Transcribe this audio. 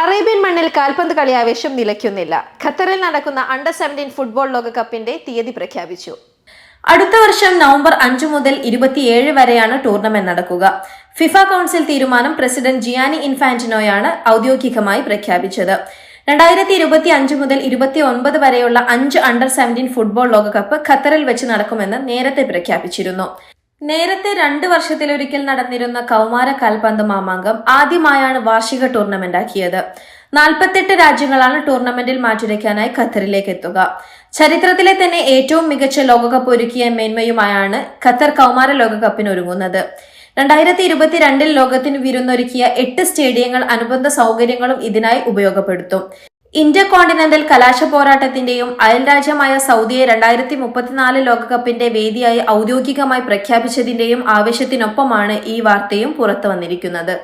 Arabian മണ്ണിൽ കാൽപന്ത് കളി ആവേശം നിലയ്ക്കുന്നില്ല. ഖത്തറിൽ നടക്കുന്ന അണ്ടർ സെവന്റീൻ ഫുട്ബോൾ ലോകകപ്പിന്റെ തീയതി പ്രഖ്യാപിച്ചു. അടുത്ത വർഷം നവംബർ അഞ്ചു മുതൽ ഇരുപത്തിയേഴ് വരെയാണ് ടൂർണമെന്റ് നടക്കുക. ഫിഫ കൗൺസിൽ തീരുമാനം പ്രസിഡന്റ് ജിയാനി ഇൻഫാന്റിനോയാണ് ഔദ്യോഗികമായി പ്രഖ്യാപിച്ചത്. രണ്ടായിരത്തി ഇരുപത്തി അഞ്ച് മുതൽ ഇരുപത്തി ഒൻപത് വരെയുള്ള അഞ്ച് അണ്ടർ സെവന്റീൻ ഫുട്ബോൾ ലോകകപ്പ് ഖത്തറിൽ വെച്ച് നടക്കുമെന്ന് നേരത്തെ പ്രഖ്യാപിച്ചിരുന്നു. നേരത്തെ രണ്ട് വർഷത്തിലൊരിക്കൽ നടന്നിരുന്ന കൗമാര കാൽപന്ത് മാമാങ്കം ആദ്യമായാണ് വാർഷിക ടൂർണമെന്റ് ആക്കിയത്. നാൽപ്പത്തെട്ട് രാജ്യങ്ങളാണ് ടൂർണമെന്റിൽ മാറ്റുരയ്ക്കാനായി ഖത്തറിലേക്ക് എത്തുക. ചരിത്രത്തിലെ തന്നെ ഏറ്റവും മികച്ച ലോകകപ്പ് ഒരുക്കിയ മേന്മയുമായാണ് ഖത്തർ കൗമാര ലോകകപ്പിന് ഒരുങ്ങുന്നത്. രണ്ടായിരത്തി ഇരുപത്തിരണ്ടിൽ ലോകത്തിന് വിരുന്നൊരുക്കിയ എട്ട് സ്റ്റേഡിയങ്ങൾ അനുബന്ധ സൗകര്യങ്ങളും ഇതിനായി ഉപയോഗപ്പെടുത്തും. ഇന്ത്യ കോണ്ടിനെന്റൽ കലാശ പോരാട്ടത്തിന്റെയും അയൽരാജ്യമായ സൗദിയെ രണ്ടായിരത്തി മുപ്പത്തിനാല് ലോകകപ്പിന്റെ വേദിയായി ഔദ്യോഗികമായി പ്രഖ്യാപിച്ചതിന്റെയും ആവശ്യത്തിനൊപ്പമാണ് ഈ വാർത്തയും പുറത്തു വന്നിരിക്കുന്നത്